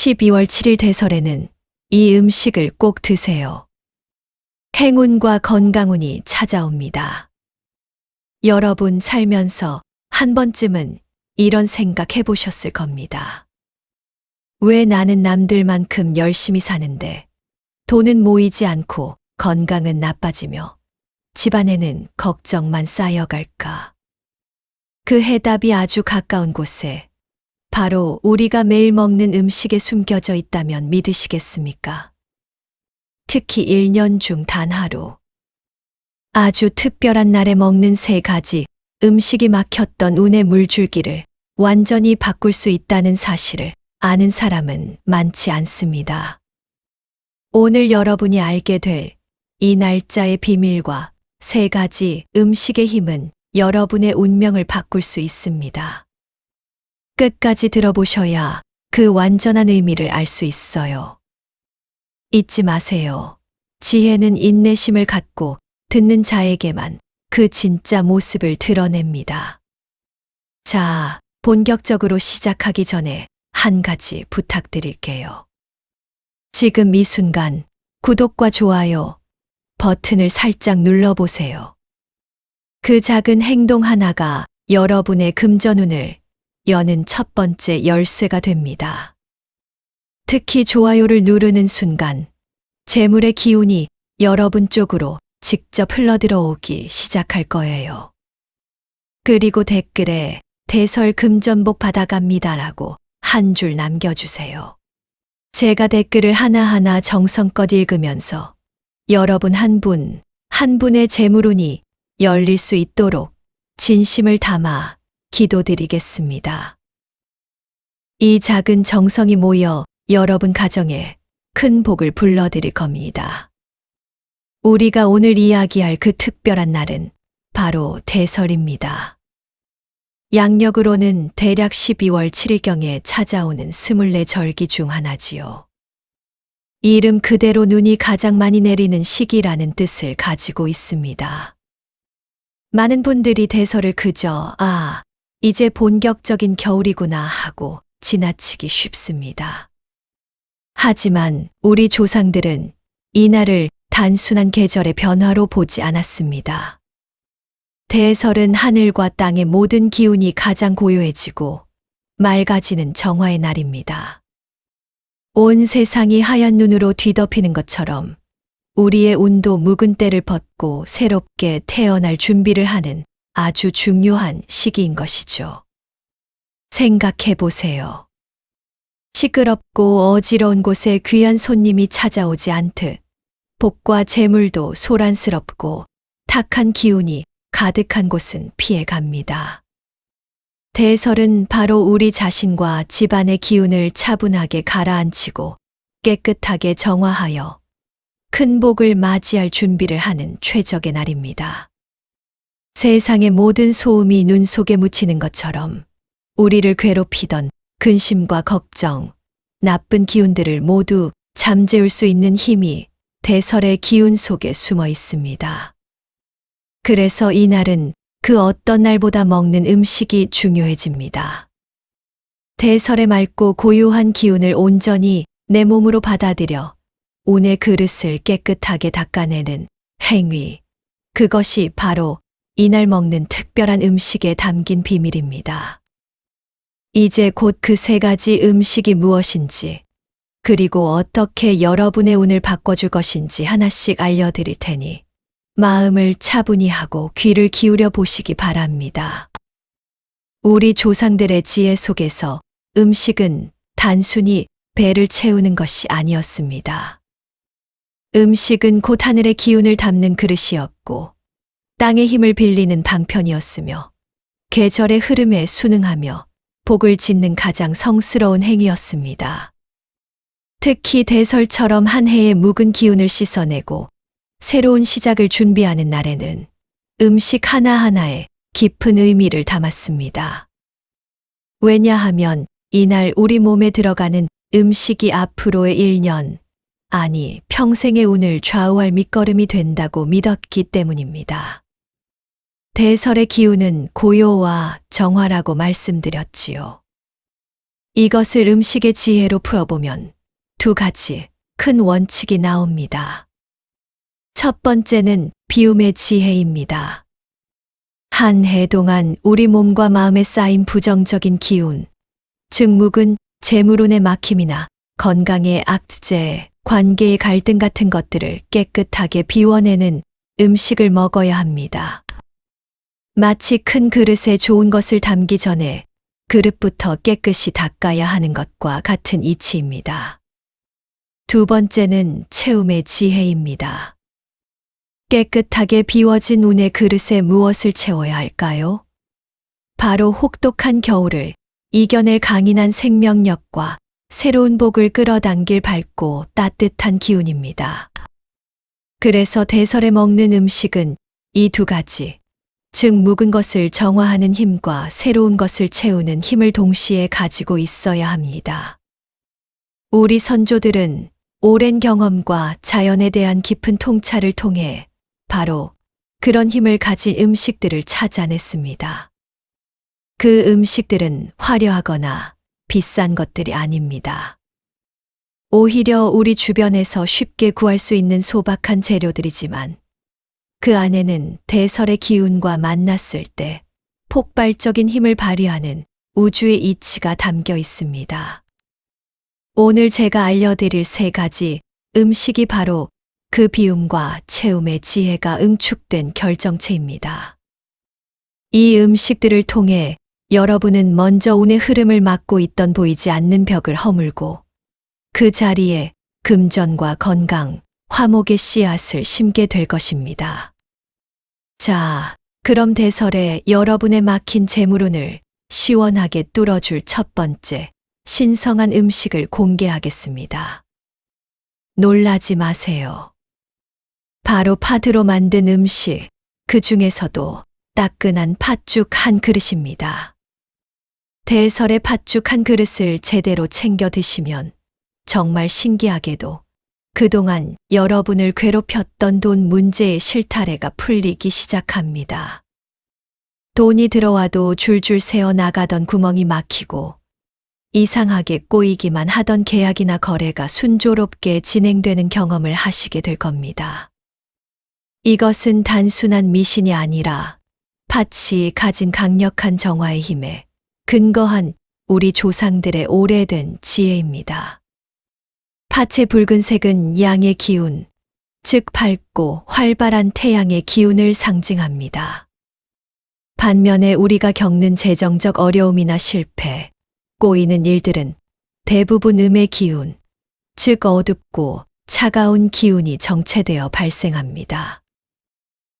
12월 7일 대설에는 이 음식을 꼭 드세요. 행운과 건강운이 찾아옵니다. 여러분 살면서 한 번쯤은 이런 생각 해보셨을 겁니다. 왜 나는 남들만큼 열심히 사는데 돈은 모이지 않고 건강은 나빠지며 집안에는 걱정만 쌓여갈까? 그 해답이 아주 가까운 곳에 바로 우리가 매일 먹는 음식에 숨겨져 있다면 믿으시겠습니까? 특히 1년 중 단 하루. 아주 특별한 날에 먹는 세 가지 음식이 막혔던 운의 물줄기를 완전히 바꿀 수 있다는 사실을 아는 사람은 많지 않습니다. 오늘 여러분이 알게 될 이 날짜의 비밀과 세 가지 음식의 힘은 여러분의 운명을 바꿀 수 있습니다. 끝까지 들어보셔야 그 완전한 의미를 알 수 있어요. 잊지 마세요. 지혜는 인내심을 갖고 듣는 자에게만 그 진짜 모습을 드러냅니다. 자, 본격적으로 시작하기 전에 한 가지 부탁드릴게요. 지금 이 순간 구독과 좋아요 버튼을 살짝 눌러보세요. 그 작은 행동 하나가 여러분의 금전운을 여는 첫 번째 열쇠가 됩니다. 특히 좋아요를 누르는 순간 재물의 기운이 여러분 쪽으로 직접 흘러들어오기 시작할 거예요. 그리고 댓글에 대설 금전복 받아갑니다라고 한 줄 남겨주세요. 제가 댓글을 하나하나 정성껏 읽으면서 여러분 한 분, 한 분의 재물운이 열릴 수 있도록 진심을 담아 기도드리겠습니다. 이 작은 정성이 모여 여러분 가정에 큰 복을 불러드릴 겁니다. 우리가 오늘 이야기할 그 특별한 날은 바로 대설입니다. 양력으로는 대략 12월 7일경에 찾아오는 스물네 절기 중 하나지요. 이름 그대로 눈이 가장 많이 내리는 시기라는 뜻을 가지고 있습니다. 많은 분들이 대설을 그저, 아, 이제 본격적인 겨울이구나 하고 지나치기 쉽습니다. 하지만 우리 조상들은 이날을 단순한 계절의 변화로 보지 않았습니다. 대설은 하늘과 땅의 모든 기운이 가장 고요해지고 맑아지는 정화의 날입니다. 온 세상이 하얀 눈으로 뒤덮이는 것처럼 우리의 운도 묵은 때를 벗고 새롭게 태어날 준비를 하는 아주 중요한 시기인 것이죠. 생각해 보세요. 시끄럽고 어지러운 곳에 귀한 손님이 찾아오지 않듯 복과 재물도 소란스럽고 탁한 기운이 가득한 곳은 피해 갑니다. 대설은 바로 우리 자신과 집안의 기운을 차분하게 가라앉히고 깨끗하게 정화하여 큰 복을 맞이할 준비를 하는 최적의 날입니다. 세상의 모든 소음이 눈 속에 묻히는 것처럼 우리를 괴롭히던 근심과 걱정, 나쁜 기운들을 모두 잠재울 수 있는 힘이 대설의 기운 속에 숨어 있습니다. 그래서 이날은 그 어떤 날보다 먹는 음식이 중요해집니다. 대설의 맑고 고요한 기운을 온전히 내 몸으로 받아들여 운의 그릇을 깨끗하게 닦아내는 행위. 그것이 바로 이날 먹는 특별한 음식에 담긴 비밀입니다. 이제 곧 그 세 가지 음식이 무엇인지, 그리고 어떻게 여러분의 운을 바꿔줄 것인지 하나씩 알려드릴 테니, 마음을 차분히 하고 귀를 기울여 보시기 바랍니다. 우리 조상들의 지혜 속에서 음식은 단순히 배를 채우는 것이 아니었습니다. 음식은 곧 하늘의 기운을 담는 그릇이었고, 땅의 힘을 빌리는 방편이었으며, 계절의 흐름에 순응하며 복을 짓는 가장 성스러운 행위였습니다. 특히 대설처럼 한 해의 묵은 기운을 씻어내고 새로운 시작을 준비하는 날에는 음식 하나하나에 깊은 의미를 담았습니다. 왜냐하면 이날 우리 몸에 들어가는 음식이 앞으로의 1년, 아니 평생의 운을 좌우할 밑거름이 된다고 믿었기 때문입니다. 대설의 기운은 고요와 정화라고 말씀드렸지요. 이것을 음식의 지혜로 풀어보면 두 가지 큰 원칙이 나옵니다. 첫 번째는 비움의 지혜입니다. 한 해 동안 우리 몸과 마음에 쌓인 부정적인 기운, 즉 묵은 재물운의 막힘이나 건강의 악재, 관계의 갈등 같은 것들을 깨끗하게 비워내는 음식을 먹어야 합니다. 마치 큰 그릇에 좋은 것을 담기 전에 그릇부터 깨끗이 닦아야 하는 것과 같은 이치입니다. 두 번째는 채움의 지혜입니다. 깨끗하게 비워진 운의 그릇에 무엇을 채워야 할까요? 바로 혹독한 겨울을 이겨낼 강인한 생명력과 새로운 복을 끌어당길 밝고 따뜻한 기운입니다. 그래서 대설에 먹는 음식은 이 두 가지, 즉 묵은 것을 정화하는 힘과 새로운 것을 채우는 힘을 동시에 가지고 있어야 합니다. 우리 선조들은 오랜 경험과 자연에 대한 깊은 통찰을 통해 바로 그런 힘을 가진 음식들을 찾아냈습니다. 그 음식들은 화려하거나 비싼 것들이 아닙니다. 오히려 우리 주변에서 쉽게 구할 수 있는 소박한 재료들이지만 그 안에는 대설의 기운과 만났을 때 폭발적인 힘을 발휘하는 우주의 이치가 담겨 있습니다. 오늘 제가 알려드릴 세 가지 음식이 바로 그 비움과 채움의 지혜가 응축된 결정체입니다. 이 음식들을 통해 여러분은 먼저 운의 흐름을 막고 있던 보이지 않는 벽을 허물고 그 자리에 금전과 건강, 화목의 씨앗을 심게 될 것입니다. 자, 그럼 대설에 여러분의 막힌 재물운을 시원하게 뚫어줄 첫 번째 신성한 음식을 공개하겠습니다. 놀라지 마세요. 바로 팥으로 만든 음식, 그 중에서도 따끈한 팥죽 한 그릇입니다. 대설의 팥죽 한 그릇을 제대로 챙겨 드시면 정말 신기하게도 그동안 여러분을 괴롭혔던 돈 문제의 실타래가 풀리기 시작합니다. 돈이 들어와도 줄줄 새어 나가던 구멍이 막히고 이상하게 꼬이기만 하던 계약이나 거래가 순조롭게 진행되는 경험을 하시게 될 겁니다. 이것은 단순한 미신이 아니라 팥이 가진 강력한 정화의 힘에 근거한 우리 조상들의 오래된 지혜입니다. 팥의 붉은색은 양의 기운, 즉 밝고 활발한 태양의 기운을 상징합니다. 반면에 우리가 겪는 재정적 어려움이나 실패, 꼬이는 일들은 대부분 음의 기운, 즉 어둡고 차가운 기운이 정체되어 발생합니다.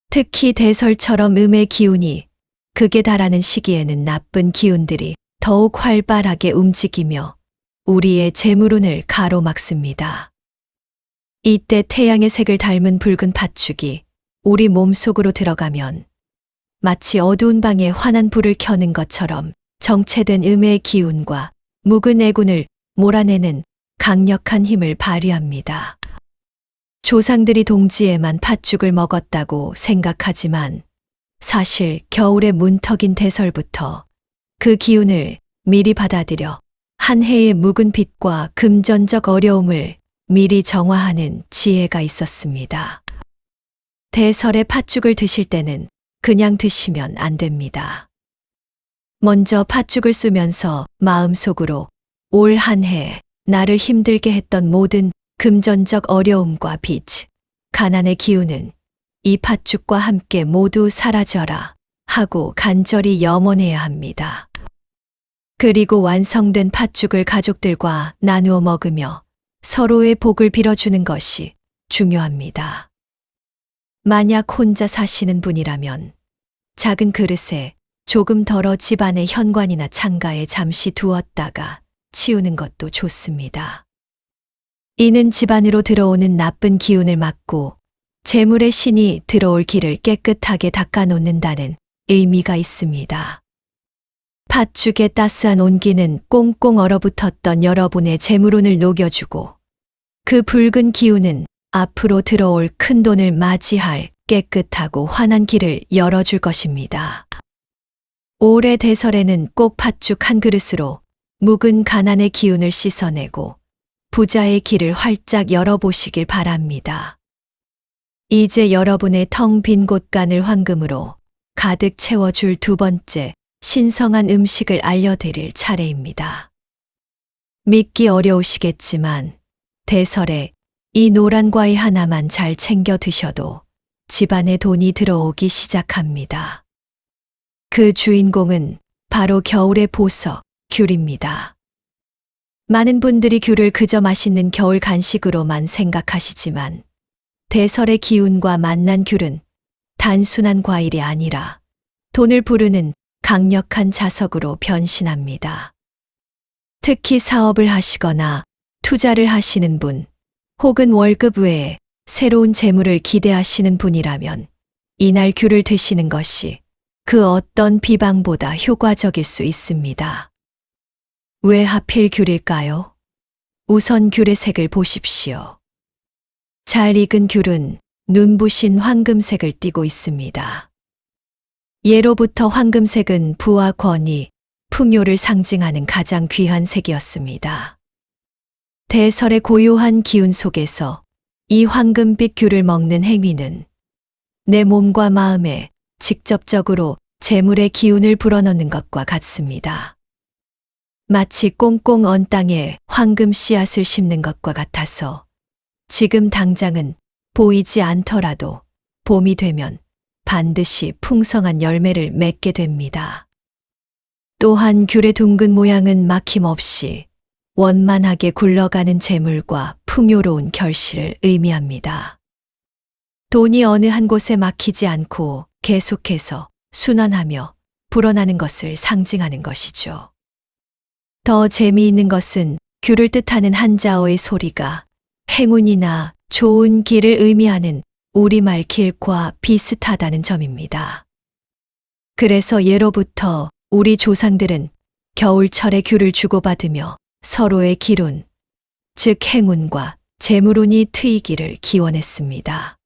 특히 대설처럼 음의 기운이 극에 달하는 시기에는 나쁜 기운들이 더욱 활발하게 움직이며 우리의 재물운을 가로막습니다. 이때 태양의 색을 닮은 붉은 팥죽이 우리 몸 속으로 들어가면 마치 어두운 방에 환한 불을 켜는 것처럼 정체된 음의 기운과 묵은 애군을 몰아내는 강력한 힘을 발휘합니다. 조상들이 동지에만 팥죽을 먹었다고 생각하지만 사실 겨울의 문턱인 대설부터 그 기운을 미리 받아들여 한 해의 묵은 빛과 금전적 어려움을 미리 정화하는 지혜가 있었습니다. 대설의 팥죽을 드실 때는 그냥 드시면 안 됩니다. 먼저 팥죽을 쓰면서 마음속으로 올 한 해 나를 힘들게 했던 모든 금전적 어려움과 빚, 가난의 기운은 이 팥죽과 함께 모두 사라져라 하고 간절히 염원해야 합니다. 그리고 완성된 팥죽을 가족들과 나누어 먹으며 서로의 복을 빌어주는 것이 중요합니다. 만약 혼자 사시는 분이라면 작은 그릇에 조금 덜어 집안의 현관이나 창가에 잠시 두었다가 치우는 것도 좋습니다. 이는 집안으로 들어오는 나쁜 기운을 막고 재물의 신이 들어올 길을 깨끗하게 닦아놓는다는 의미가 있습니다. 팥죽의 따스한 온기는 꽁꽁 얼어붙었던 여러분의 재물운을 녹여주고 그 붉은 기운은 앞으로 들어올 큰 돈을 맞이할 깨끗하고 환한 길을 열어줄 것입니다. 올해 대설에는 꼭 팥죽 한 그릇으로 묵은 가난의 기운을 씻어내고 부자의 길을 활짝 열어보시길 바랍니다. 이제 여러분의 텅 빈 곳간을 황금으로 가득 채워줄 두 번째 신성한 음식을 알려드릴 차례입니다. 믿기 어려우시겠지만 대설에 이 노란 과일 하나만 잘 챙겨 드셔도 집안에 돈이 들어오기 시작합니다. 그 주인공은 바로 겨울의 보석, 귤입니다. 많은 분들이 귤을 그저 맛있는 겨울 간식으로만 생각하시지만 대설의 기운과 만난 귤은 단순한 과일이 아니라 돈을 부르는 강력한 자석으로 변신합니다. 특히 사업을 하시거나 투자를 하시는 분, 혹은 월급 외에 새로운 재물을 기대하시는 분이라면 이날 귤을 드시는 것이 그 어떤 비방보다 효과적일 수 있습니다. 왜 하필 귤일까요? 우선 귤의 색을 보십시오. 잘 익은 귤은 눈부신 황금색을 띠고 있습니다. 예로부터 황금색은 부와 권위, 풍요를 상징하는 가장 귀한 색이었습니다. 대설의 고요한 기운 속에서 이 황금빛 귤을 먹는 행위는 내 몸과 마음에 직접적으로 재물의 기운을 불어넣는 것과 같습니다. 마치 꽁꽁 언 땅에 황금 씨앗을 심는 것과 같아서 지금 당장은 보이지 않더라도 봄이 되면 반드시 풍성한 열매를 맺게 됩니다. 또한 귤의 둥근 모양은 막힘없이 원만하게 굴러가는 재물과 풍요로운 결실을 의미합니다. 돈이 어느 한 곳에 막히지 않고 계속해서 순환하며 불어나는 것을 상징하는 것이죠. 더 재미있는 것은 귤을 뜻하는 한자어의 소리가 행운이나 좋은 길을 의미하는 우리말 길과 비슷하다는 점입니다. 그래서 예로부터 우리 조상들은 겨울철에 귤을 주고받으며 서로의 기운, 즉 행운과 재물운이 트이기를 기원했습니다.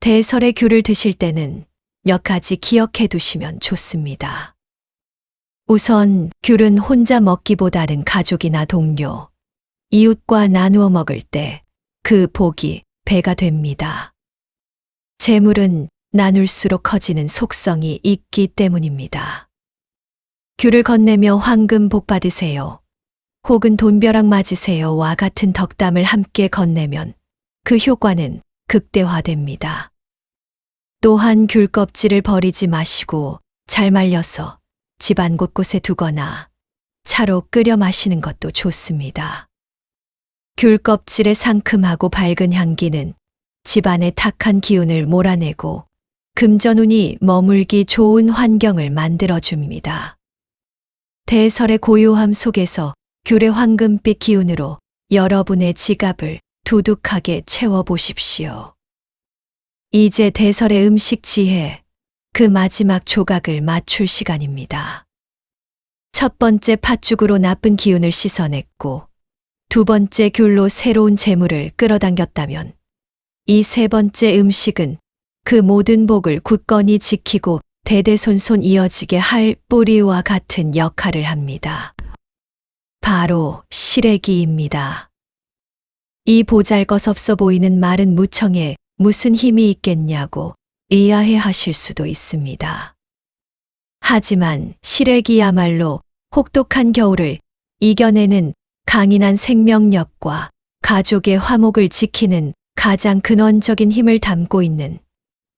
대설의 귤을 드실 때는 몇 가지 기억해 두시면 좋습니다. 우선 귤은 혼자 먹기보다는 가족이나 동료, 이웃과 나누어 먹을 때 그 복이 배가 됩니다. 재물은 나눌수록 커지는 속성이 있기 때문입니다. 귤을 건네며 황금 복 받으세요. 혹은 돈벼락 맞으세요와 같은 덕담을 함께 건네면 그 효과는 극대화됩니다. 또한 귤 껍질을 버리지 마시고 잘 말려서 집안 곳곳에 두거나 차로 끓여 마시는 것도 좋습니다. 귤 껍질의 상큼하고 밝은 향기는 집안의 탁한 기운을 몰아내고 금전운이 머물기 좋은 환경을 만들어 줍니다. 대설의 고요함 속에서 귤의 황금빛 기운으로 여러분의 지갑을 두둑하게 채워보십시오. 이제 대설의 음식 지혜, 그 마지막 조각을 맞출 시간입니다. 첫 번째 팥죽으로 나쁜 기운을 씻어냈고, 두 번째 귤로 새로운 재물을 끌어당겼다면, 이 세 번째 음식은 그 모든 복을 굳건히 지키고 대대손손 이어지게 할 뿌리와 같은 역할을 합니다. 바로 시래기입니다. 이 보잘것 없어 보이는 마른 무청에 무슨 힘이 있겠냐고 의아해 하실 수도 있습니다. 하지만 시래기야말로 혹독한 겨울을 이겨내는 강인한 생명력과 가족의 화목을 지키는 가장 근원적인 힘을 담고 있는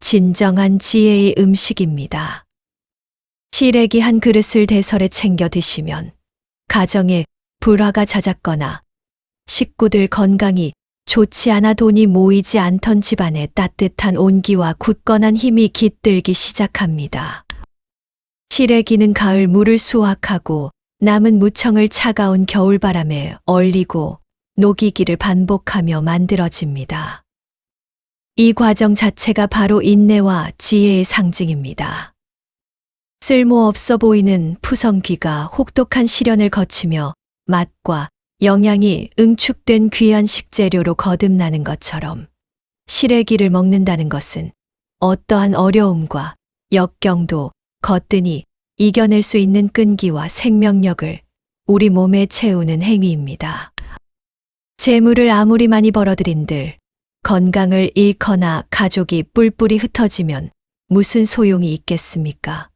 진정한 지혜의 음식입니다. 시래기 한 그릇을 대설에 챙겨 드시면 가정에 불화가 잦았거나 식구들 건강이 좋지 않아 돈이 모이지 않던 집안에 따뜻한 온기와 굳건한 힘이 깃들기 시작합니다. 시래기는 가을 물을 수확하고 남은 무청을 차가운 겨울바람에 얼리고 녹이기를 반복하며 만들어집니다. 이 과정 자체가 바로 인내와 지혜의 상징입니다. 쓸모없어 보이는 푸성귀가 혹독한 시련을 거치며 맛과 영양이 응축된 귀한 식재료로 거듭나는 것처럼 시래기를 먹는다는 것은 어떠한 어려움과 역경도 거뜬히 이겨낼 수 있는 끈기와 생명력을 우리 몸에 채우는 행위입니다. 재물을 아무리 많이 벌어들인들 건강을 잃거나 가족이 뿔뿔이 흩어지면 무슨 소용이 있겠습니까?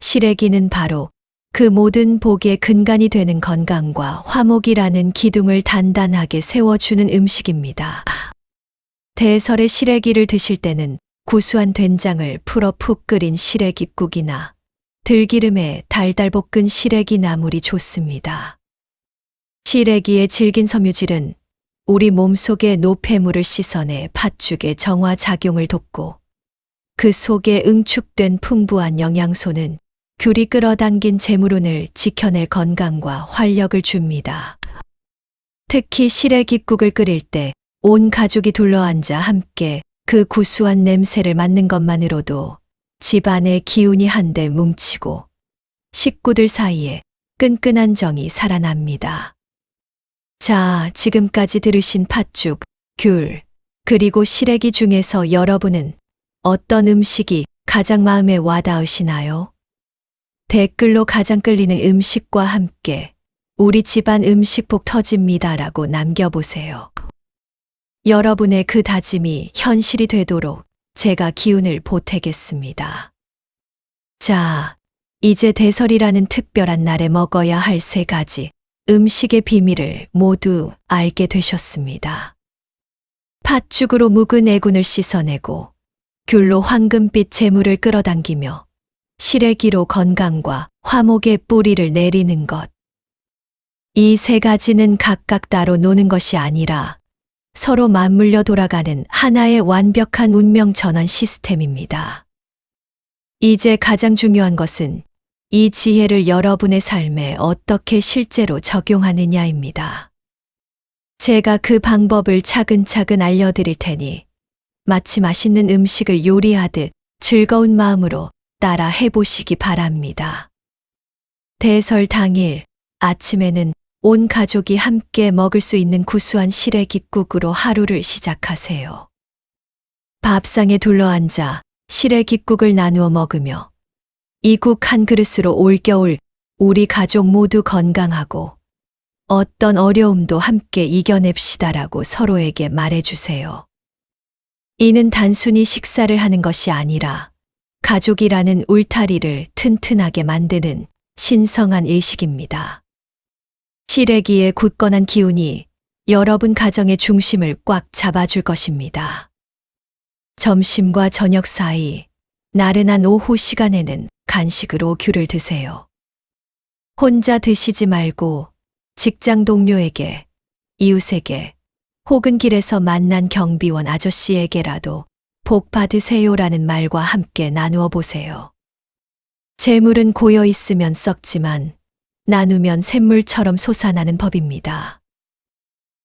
시래기는 바로 그 모든 복의 근간이 되는 건강과 화목이라는 기둥을 단단하게 세워주는 음식입니다. 대설의 시래기를 드실 때는 구수한 된장을 풀어 푹 끓인 시래기국이나 들기름에 달달 볶은 시래기 나물이 좋습니다. 시래기의 질긴 섬유질은 우리 몸속의 노폐물을 씻어내 팥죽의 정화 작용을 돕고 그 속에 응축된 풍부한 영양소는 귤이 끌어당긴 재물운을 지켜낼 건강과 활력을 줍니다. 특히 시래기국을 끓일 때 온 가족이 둘러앉아 함께 그 구수한 냄새를 맡는 것만으로도 집안의 기운이 한데 뭉치고 식구들 사이에 끈끈한 정이 살아납니다. 자, 지금까지 들으신 팥죽, 귤, 그리고 시래기 중에서 여러분은 어떤 음식이 가장 마음에 와닿으시나요? 댓글로 가장 끌리는 음식과 함께 우리 집안 음식복 터집니다라고 남겨보세요. 여러분의 그 다짐이 현실이 되도록 제가 기운을 보태겠습니다. 자, 이제 대설이라는 특별한 날에 먹어야 할 세 가지 음식의 비밀을 모두 알게 되셨습니다. 팥죽으로 묵은 애군을 씻어내고 귤로 황금빛 재물을 끌어당기며 시래기로 건강과 화목의 뿌리를 내리는 것. 이 세 가지는 각각 따로 노는 것이 아니라 서로 맞물려 돌아가는 하나의 완벽한 운명 전환 시스템입니다. 이제 가장 중요한 것은 이 지혜를 여러분의 삶에 어떻게 실제로 적용하느냐입니다. 제가 그 방법을 차근차근 알려드릴 테니 마치 맛있는 음식을 요리하듯 즐거운 마음으로 따라 해보시기 바랍니다. 대설 당일 아침에는 온 가족이 함께 먹을 수 있는 구수한 시래기국으로 하루를 시작하세요. 밥상에 둘러앉아 시래기국을 나누어 먹으며 이 국 한 그릇으로 올겨울 우리 가족 모두 건강하고 어떤 어려움도 함께 이겨냅시다라고 서로에게 말해주세요. 이는 단순히 식사를 하는 것이 아니라 가족이라는 울타리를 튼튼하게 만드는 신성한 의식입니다. 시래기의 굳건한 기운이 여러분 가정의 중심을 꽉 잡아줄 것입니다. 점심과 저녁 사이 나른한 오후 시간에는 간식으로 귤을 드세요. 혼자 드시지 말고 직장 동료에게, 이웃에게, 혹은 길에서 만난 경비원 아저씨에게라도 복 받으세요라는 말과 함께 나누어 보세요. 재물은 고여 있으면 썩지만 나누면 샘물처럼 솟아나는 법입니다.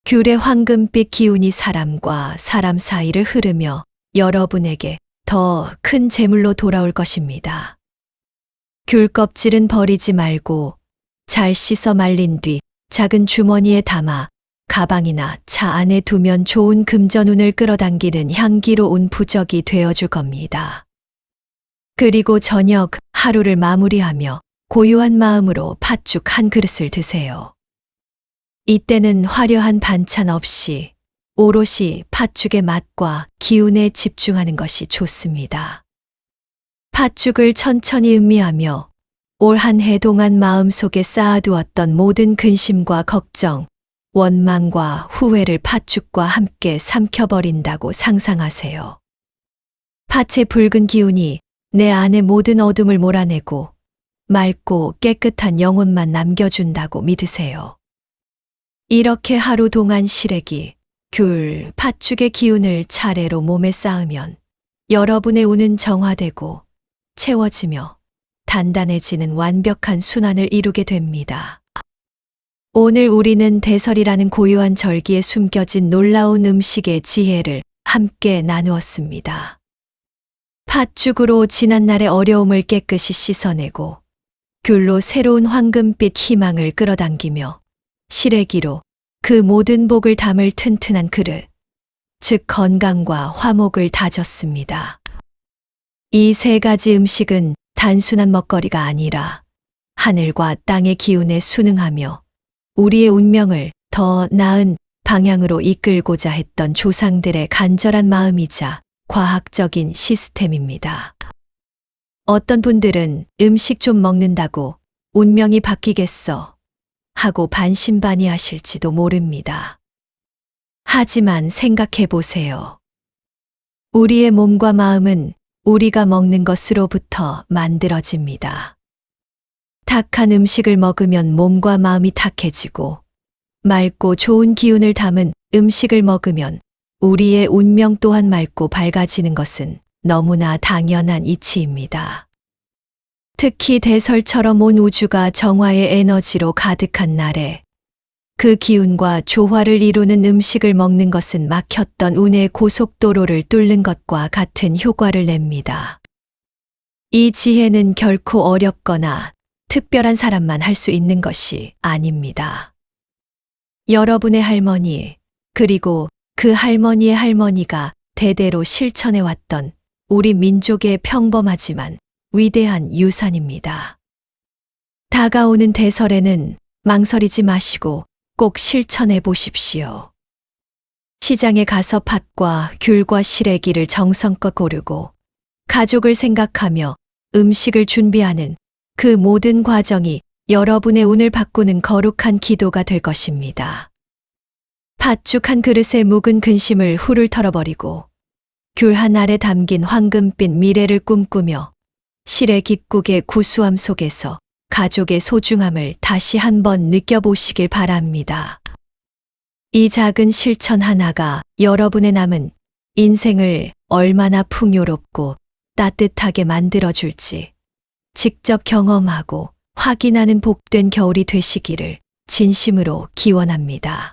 귤의 황금빛 기운이 사람과 사람 사이를 흐르며 여러분에게 더 큰 재물로 돌아올 것입니다. 귤 껍질은 버리지 말고 잘 씻어 말린 뒤 작은 주머니에 담아 가방이나 차 안에 두면 좋은 금전운을 끌어당기는 향기로운 부적이 되어줄 겁니다. 그리고 저녁 하루를 마무리하며 고요한 마음으로 팥죽 한 그릇을 드세요. 이때는 화려한 반찬 없이 오롯이 팥죽의 맛과 기운에 집중하는 것이 좋습니다. 팥죽을 천천히 음미하며 올 한 해 동안 마음속에 쌓아두었던 모든 근심과 걱정, 원망과 후회를 팥죽과 함께 삼켜버린다고 상상하세요. 팥의 붉은 기운이 내 안의 모든 어둠을 몰아내고 맑고 깨끗한 영혼만 남겨준다고 믿으세요. 이렇게 하루 동안 시래기, 귤, 팥죽의 기운을 차례로 몸에 쌓으면 여러분의 운은 정화되고 채워지며 단단해지는 완벽한 순환을 이루게 됩니다. 오늘 우리는 대설이라는 고요한 절기에 숨겨진 놀라운 음식의 지혜를 함께 나누었습니다. 팥죽으로 지난날의 어려움을 깨끗이 씻어내고 귤로 새로운 황금빛 희망을 끌어당기며 시래기로 그 모든 복을 담을 튼튼한 그릇, 즉 건강과 화목을 다졌습니다. 이 세 가지 음식은 단순한 먹거리가 아니라 하늘과 땅의 기운에 순응하며 우리의 운명을 더 나은 방향으로 이끌고자 했던 조상들의 간절한 마음이자 과학적인 시스템입니다. 어떤 분들은 음식 좀 먹는다고 운명이 바뀌겠어 하고 반신반의 하실지도 모릅니다. 하지만 생각해 보세요. 우리의 몸과 마음은 우리가 먹는 것으로부터 만들어집니다. 탁한 음식을 먹으면 몸과 마음이 탁해지고 맑고 좋은 기운을 담은 음식을 먹으면 우리의 운명 또한 맑고 밝아지는 것은 너무나 당연한 이치입니다. 특히 대설처럼 온 우주가 정화의 에너지로 가득한 날에 그 기운과 조화를 이루는 음식을 먹는 것은 막혔던 운의 고속도로를 뚫는 것과 같은 효과를 냅니다. 이 지혜는 결코 어렵거나 특별한 사람만 할 수 있는 것이 아닙니다. 여러분의 할머니, 그리고 그 할머니의 할머니가 대대로 실천해 왔던 우리 민족의 평범하지만 위대한 유산입니다. 다가오는 대설에는 망설이지 마시고 꼭 실천해 보십시오. 시장에 가서 팥과 귤과 시래기를 정성껏 고르고 가족을 생각하며 음식을 준비하는 그 모든 과정이 여러분의 운을 바꾸는 거룩한 기도가 될 것입니다. 팥죽 한 그릇에 묵은 근심을 훌을 털어버리고 귤 한 알에 담긴 황금빛 미래를 꿈꾸며 실의 기국의 구수함 속에서 가족의 소중함을 다시 한번 느껴보시길 바랍니다. 이 작은 실천 하나가 여러분의 남은 인생을 얼마나 풍요롭고 따뜻하게 만들어줄지 직접 경험하고 확인하는 복된 겨울이 되시기를 진심으로 기원합니다.